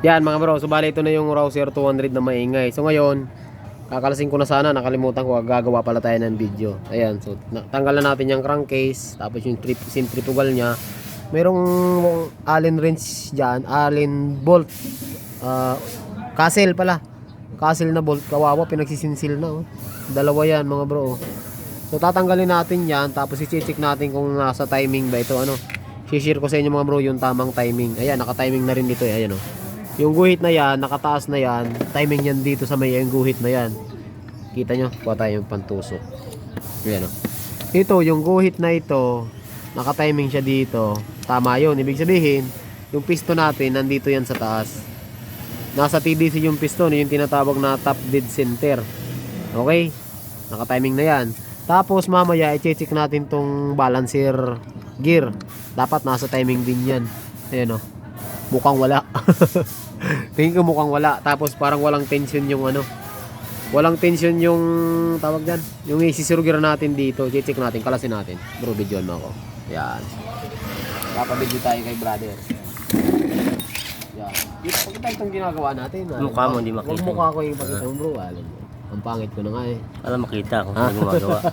Yan mga bro, so bali ito na yung Rouser 200 na maingay. So ngayon, kakalasin ko na sana, nakalimutan ko, gagawa pala tayo ng video. Ayan, so na- tanggalan natin yung crankcase, tapos yung trip, centrifugal niya. Merong Allen wrench dyan, Allen bolt. Ah, castle pala. Castle na bolt, kawawa, pinagsisinsil na. Oh. Dalawa yan mga bro. oh. So tatanggalin natin yan, tapos i-check natin kung nasa timing ba ito. Ano, share ko sa inyo mga bro yung tamang timing. Ayan, naka-timing na rin dito eh. Ayan oh. Yung guhit na yan, nakataas na yan, timing yan dito sa may yung guhit na yan. Kita nyo, kuha tayo yung pantusok. Ayan o. Ito, yung guhit na ito, naka-timing siya dito. Tama yun. Ibig sabihin, yung piston natin, nandito yan sa taas. Nasa TDC yung piston, yung tinatawag na top dead center. Okay? Naka-timing na yan. Tapos mamaya, i-check natin tong balancer gear. Dapat nasa timing din yan. Ayan o. Mukhang wala. Tingin ko mukhang wala. Tapos parang walang tension yung ano. Walang tension yung tawag dyan. Yung isisurger natin dito. Check natin. Kalasin natin. Bro, videoan mo ako. Yan. Papabidyo tayo kay brother. Yan. Pagkita itong ginagawa natin. alam Mukha mo, hindi makita. Huwag mukha ko yung ipakita mo bro. Alam mo. Ang pangit ko na nga eh. Para makita kung Ah. ano gumagawa.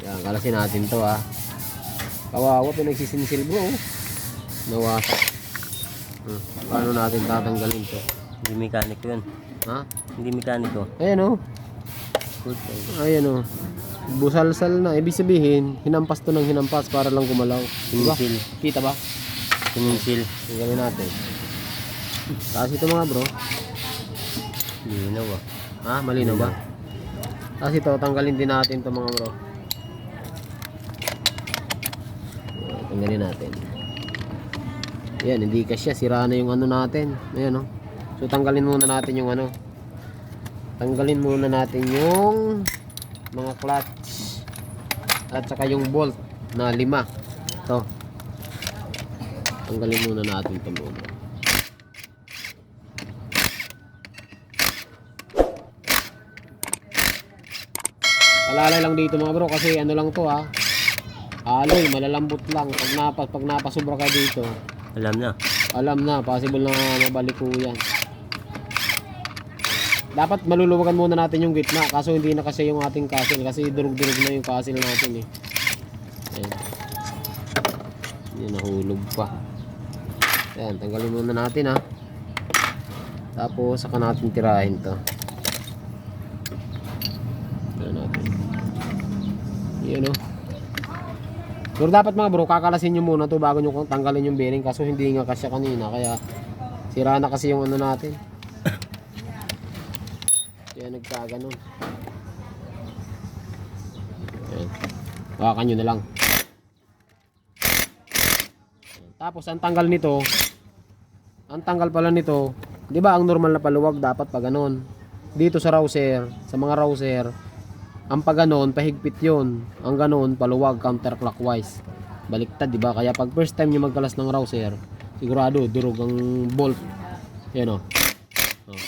Yan, kalasin natin to ha. Kawawa, pinagsisinsil bro. Nawasak. Hmm. Paano natin tatanggalin to? Hindi mekaniko yun. Ha? Hindi mekaniko. Ayan o. Ayan o. Busalsal na. Ibig sabihin, hinampas to ng hinampas para lang gumalaw. Diba? Sininsil. Kita ba? Sininsil. Tingnan natin. Taas ito mga bro. Linaw ah. Ha? Malinaw ba? Tapos ito, tanggalin din natin to mga bro. Tanggalin natin. Ayan, hindi kasya. Sira na yung ano natin. Ayan o. So, tanggalin muna natin yung ano. Tanggalin muna natin yung mga clutch. At saka yung bolt na lima. Ito. Tanggalin muna natin ito muna. Alalay lang dito mga bro kasi ano lang to ha. Aloy, malalambot lang. Pag, napa, pag napasobra ka dito, Alam na. alam na, possible na mabalik ko yan. Dapat maluluwagan muna natin yung gitna kaso hindi na kasi yung ating castle kasi durug-durug na yung castle natin eh. Ayan. Yan, nahulog pa. Ayan, tanggalin muna natin ha. Tapos, saka natin tirahin to. Ayan natin. Yan o. Pero dapat mga bro, kakalasin nyo muna to bago nyo tanggalin yung bearing kaso hindi nga kasya kanina kaya sira na kasi yung ano natin. Kaya nagkaganon. Ayan. Hawakan nyo na lang. Tapos ang tanggal nito, ang tanggal pala nito, 'di ba ang normal na paluwag dapat pa ganon. Dito sa rouser, sa mga rouser, ang pag ganon, pahigpit 'yon. Ang ganon, paluwag counterclockwise. Baliktad, 'di ba? Kaya pag first time niyo magkalas ng rouser, sigurado durog ang bolt. 'Yan oh. oh.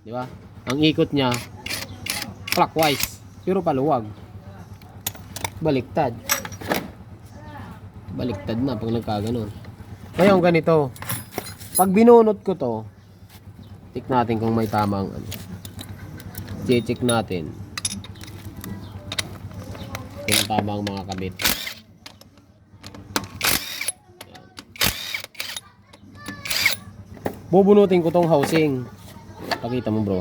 'Di ba? Ang ikot niya clockwise, pero paluwag. Baliktad. Baliktad na pag nagkaganon. Ngayon ganito. Pag binunot ko to, check natin kung may tamang ano. check natin tama ang mga kabit. Yan. Bubunutin ko tong housing. Pakita mo bro.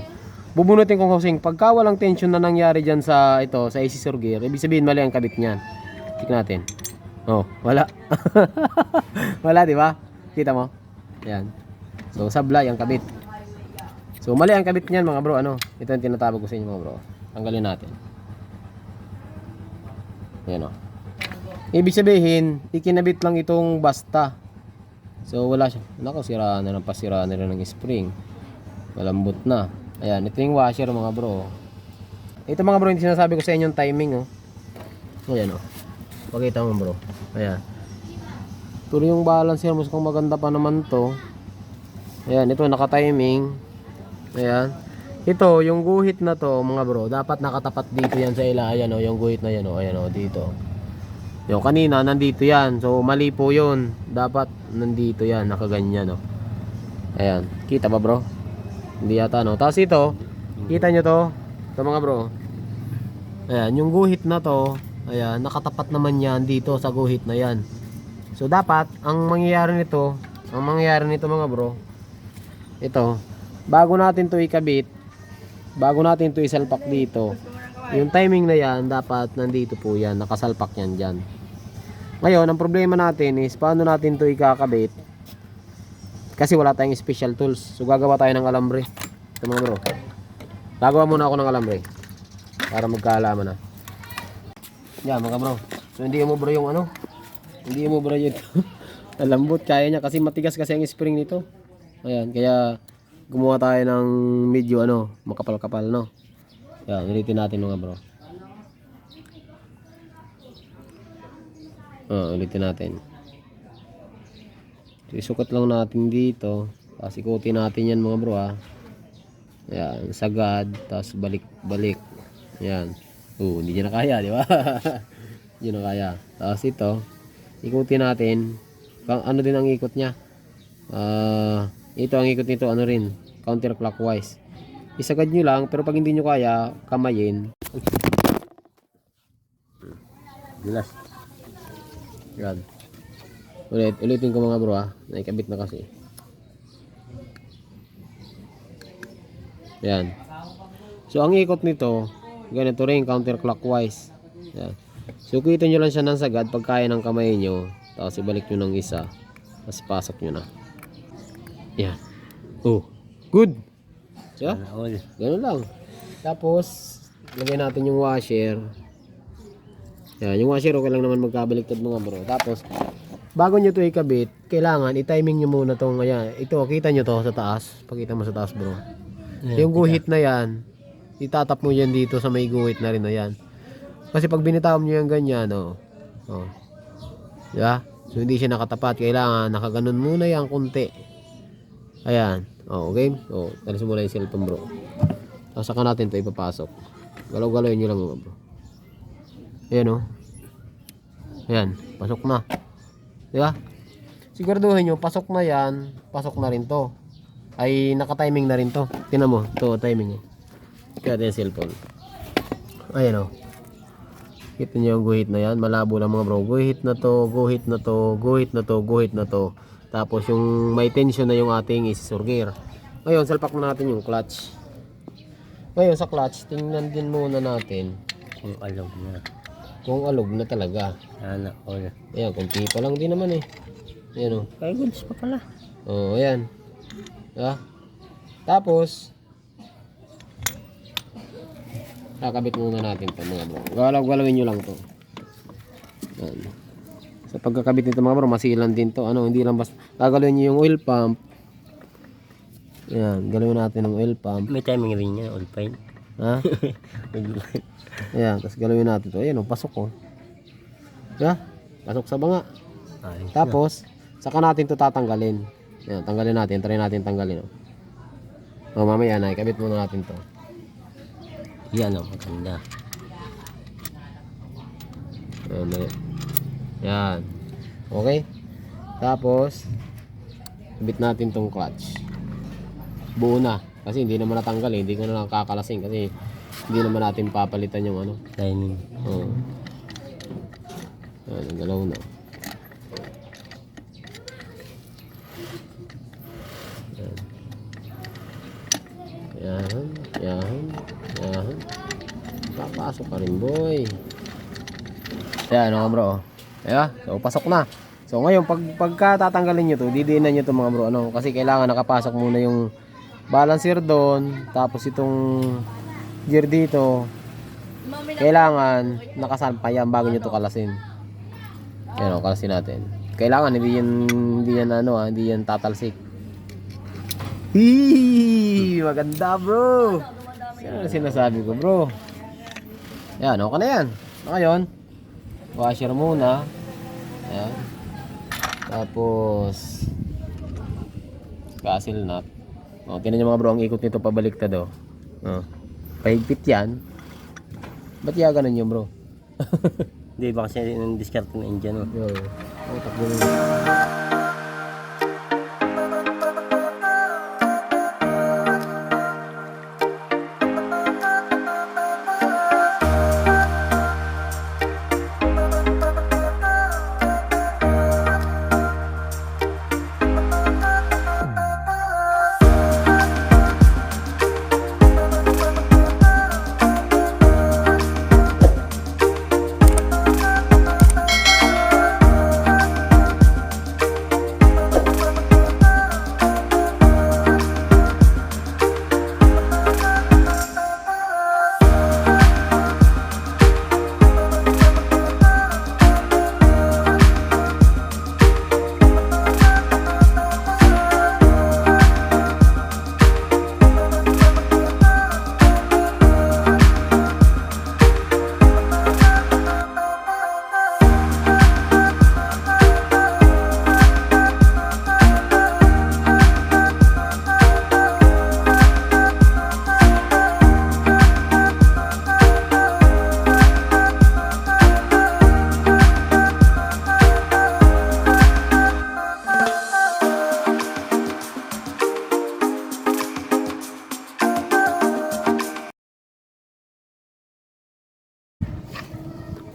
Bubunutin kong housing. Pagka walang tension na nangyari dyan sa ito, sa AC gear, ibig sabihin mali ang kabit niyan. Check natin. Oh, wala. wala, di ba? Kita mo? Yan. So, sablay ang kabit. So, mali ang kabit niyan mga bro. Ano? Ito yung tinatawag ko sa inyo mga bro. Tanggalin natin. Yan o. Ibig sabihin, ikinabit lang itong basta. So, wala siya. Nako, sira na ng pasira na rin ng spring. Malambot na. Ayan, ito yung washer mga bro. Ito mga bro, hindi sinasabi ko sa inyo yung timing oh. Ayan oh. Pakita mo bro. Ayan. Pero yung balance here, mukhang maganda pa naman to. Ayan, ito naka-timing. Ayan. Ito, yung guhit na to, mga bro, dapat nakatapat dito yan sa ila. Ayan o, yung guhit na yan o. Ayan o, dito. Yung kanina, nandito yan. So, mali po yun. Dapat, nandito yan. Nakaganyan, no. Ayan. Kita ba, bro? Hindi yata, no? Tapos ito, kita nyo to? Ito, mga bro. Ayan, yung guhit na to, ayan, nakatapat naman yan dito sa guhit na yan. So, dapat, ang mangyayari nito, ang mangyayari nito, mga bro, ito, bago natin to ikabit, bago natin to isalpak dito, yung timing na yan, dapat nandito po yan, nakasalpak yan dyan. Ngayon, ang problema natin is, paano natin to ikakabit? Kasi wala tayong special tools. So, gagawa tayo ng alambre. Ito mga bro. Gagawa muna ako ng alambre. Para magkaalaman na. Yan mga bro. So, hindi mo bro yung ano. Hindi mo bro yun. Alambot, kaya niya. Kasi matigas kasi ang spring nito. Ayan, kaya gumawa tayo ng medyo ano, makapal-kapal, no? Yan, ulitin natin mga bro. Ah, ulitin natin. So, isukat lang natin dito. Tapos ikutin natin yan mga bro ha. Yan, sagad. Tapos balik, balik. Yan. Oo, hindi niya na kaya, di ba? hindi na kaya. Tapos ito, ikutin natin. Ano din ang ikot niya? Ah, ito ang ikot nito, ano rin, counterclockwise. Isagad nyo lang, pero pag hindi nyo kaya, kamayin. Dulas. Yan. Ulit, ulitin ko mga bro ha. Naikabit na kasi. Yan. So, ang ikot nito, ganito rin, counterclockwise. Yan. So, kita nyo lang siya ng sagad pag kaya ng kamay nyo. Tapos, ibalik nyo ng isa. Tapos, pasok nyo na. Yan. Oh, good. Yeah? Sana all. Ganun lang. Tapos, lagay natin yung washer. Yan, yung washer okay lang naman magkabaliktad mga bro. Tapos, bago nyo to ikabit, kailangan i-timing nyo muna tong, ayan, ito, kita nyo to sa taas. Pakita mo sa taas bro. yung guhit na yan, itatap mo yan dito sa may guhit na rin na yan. Kasi pag binitawan nyo yan ganyan, oh. Oh. Diba? So, hindi siya nakatapat. Kailangan, nakaganon muna yan kunti. Ayan. Oh, okay? Oh, talis mo lang yung cellphone, bro. Tapos saka natin ito ipapasok. Galaw-galawin nyo lang bro. Ayan oh. Ayan, pasok na. Di ba? Siguraduhin nyo, pasok na yan, pasok na rin to. Ay, naka-timing na rin to. Tingnan mo, ito timing eh. Kaya yung cellphone. Ayan oh. Kita nyo yung guhit na yan. Malabo lang mga bro. Guhit na to, guhit na to, guhit na to, guhit na to. Tapos yung may tension na yung ating isi-sur gear. Ngayon, salpak na natin yung clutch. Ngayon sa clutch, tingnan din muna natin Kung alam na. kung alog na talaga. Sana all. Ayan, kunti pa lang din naman eh. Ayan o. Kaya goods pa pala. Oh, ayan. Diba? Tapos, kakabit muna natin to mga bro. Galaw-galawin nyo lang to. Ayan. Sa pagkakabit nito mga bro, masilan din to. Ano, hindi lang basta, gagalawin nyo yung oil pump. Ayan, galawin natin ng oil pump. May timing rin niya, all fine. Ha? Ayan, tapos galawin natin to. Ayan o, pasok o. Diba? Pasok sa banga. Ayos na. Tapos, saka natin to tatanggalin. Ayan, tanggalin natin. Try natin tanggalin. O, o mamaya na, ikabit muna natin to. Yan ang maganda. Ayan. Yan. Okay? Tapos, kabit natin tong clutch. Buo na. Kasi hindi naman natanggal eh. Hindi ko na lang kakalasing kasi hindi naman natin papalitan yung ano. Timing. Oo. Ayan, ang galaw na. Ayan. Yan, yan, yan. Papasok ka rin, boy. Ayan, mga bro. Ayan, so pasok na. So ngayon, pag pagka tatanggalin nyo to, didiinan nyo to mga bro. Ano? Kasi kailangan nakapasok muna yung balancer doon. Tapos itong gear dito. Kailangan nakasalpa yan bago nyo to kalasin. Yan o, kalasin natin. Kailangan hindi yan, hindi yan ano ah, hindi yan tatalsik. Hee! Maganda bro! Yan ang sinasabi ko bro. Yan, okay na yan. Ngayon, washer muna. Ayan. Tapos, gasil nut. O, tinan nyo mga bro, ang ikot nito pabaliktad o. O, pahigpit yan. Ba't iya ganun yun bro? Hindi, baka siya yung discard na engine mo. Yo. Ang takbo nila.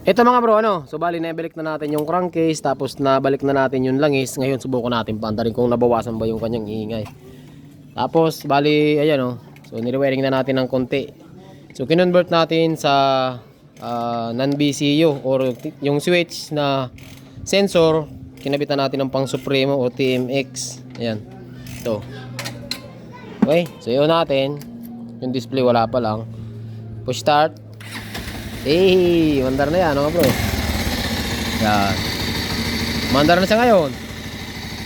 Ito mga bro, ano? So bali nabalik na natin yung crankcase tapos nabalik na natin yung langis. Ngayon subukan natin paandarin kung nabawasan ba yung kanyang ingay. Tapos bali ayan oh. So nirewiring na natin ng konti. So kinonvert natin sa ah, non-BCU or yung switch na sensor. Kinabitan natin ng pang Supremo o TMX. Ayan. Ito. Okay, so yun natin. Yung display wala pa lang. Push start. Eh, mandar na yan, mga bro. Yan. Mandar na siya ngayon.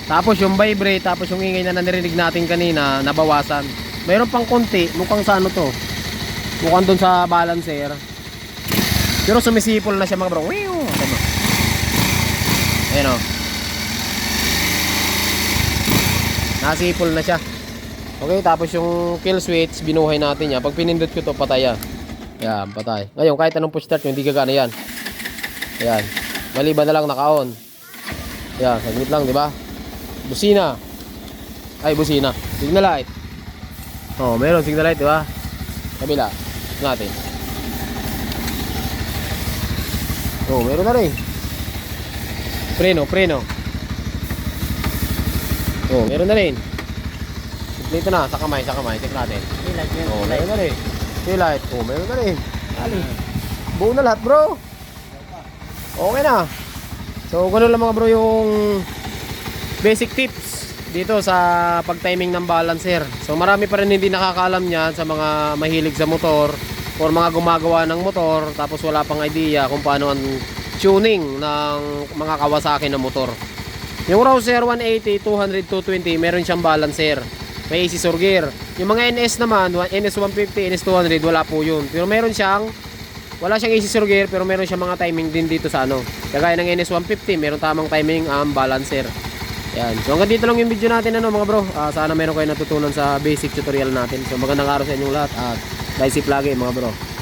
Tapos yung vibrate, tapos yung ingay na narinig natin kanina, nabawasan. Mayroon pang konti, mukhang sa ano to. Mukhang dun sa balancer. Pero sumisipol na siya mga bro. Tama. Ayan o. Nasipol na siya. Okay, tapos yung kill switch, binuhay natin yan. Pag pinindot ko to, patay yan. Yan, patay. Ngayon, kahit anong push start nyo, hindi gagana yan. Yan. Maliban na lang naka-on. Yan, saglit lang, di ba? Busina. Ay, busina. Signal light. Oh, meron signal light, di ba? Kabila. Natin. Oh, meron na rin. Preno, preno. Oh, meron na rin. Dito na, sa kamay, sa kamay. Check natin. Oh, meron na rin. Taillight. Oh, meron na rin. Buo na lahat, bro. Okay na. So, ganun lang mga bro yung basic tips dito sa pag-timing ng balancer. So, marami pa rin hindi nakakaalam niyan sa mga mahilig sa motor or mga gumagawa ng motor tapos wala pang idea kung paano ang tuning ng mga Kawasaki na motor. Yung Rouser 180, 200, 220, meron siyang balancer. May AC Surgear. Yung mga NS naman, NS 150, NS 200, wala po yun. Pero meron siyang, wala siyang AC Surgear, pero meron siyang mga timing din dito sa ano. Kagaya ng NS 150, meron tamang timing ang balancer. Yan. So hanggang dito lang yung video natin ano mga bro. Ah, sana meron kayo natutunan sa basic tutorial natin. So magandang araw sa inyong lahat at stay safe lagi mga bro.